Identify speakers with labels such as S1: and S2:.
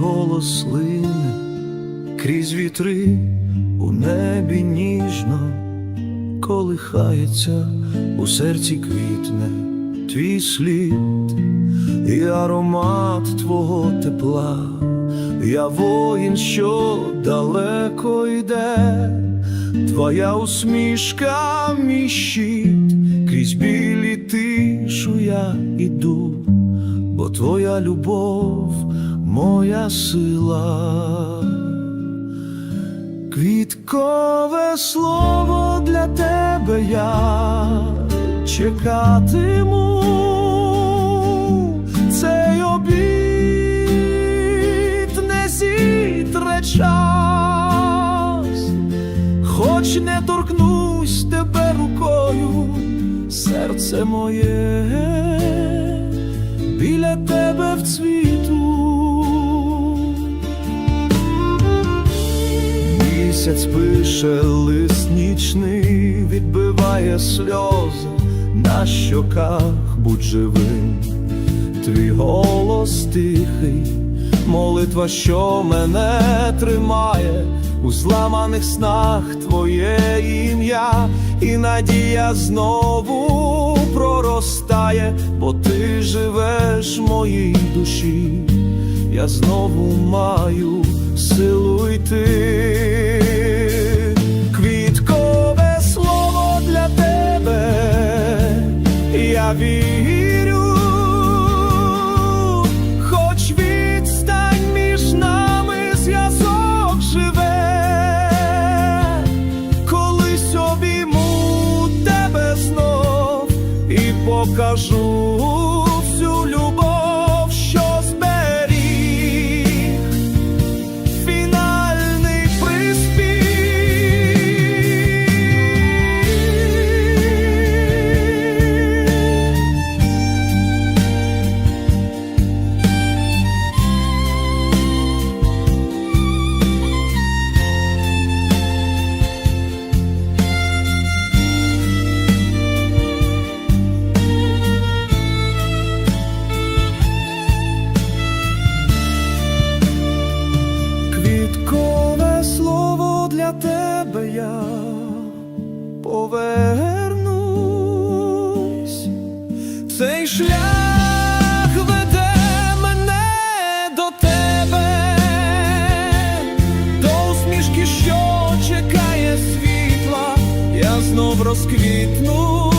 S1: голос лине крізь вітри у небі ніжно колихається, у серці квітне твій слід і аромат твого тепла. Я воїн, що далеко йде, твоя усмішка, мій щит, крізь білі тишу я іду, бо твоя любов, моя сила. Квіткове слово для тебе я чекатиму. Цей обід не зітре час, хоч не торкнусь тебе рукою, серце моє Місяць пише лист нічний, відбиває сльози на щоках, будь живим, твій голос тихий, молитва, що мене тримає, у зламаних снах. Твоє ім'я, і надія знову проростає, бо ти живеш в моїй душі. Я знову маю силу йти. покажу повернусь, цей шлях веде мене до тебе, до усмішки, що чекає світла, я знов розквітну.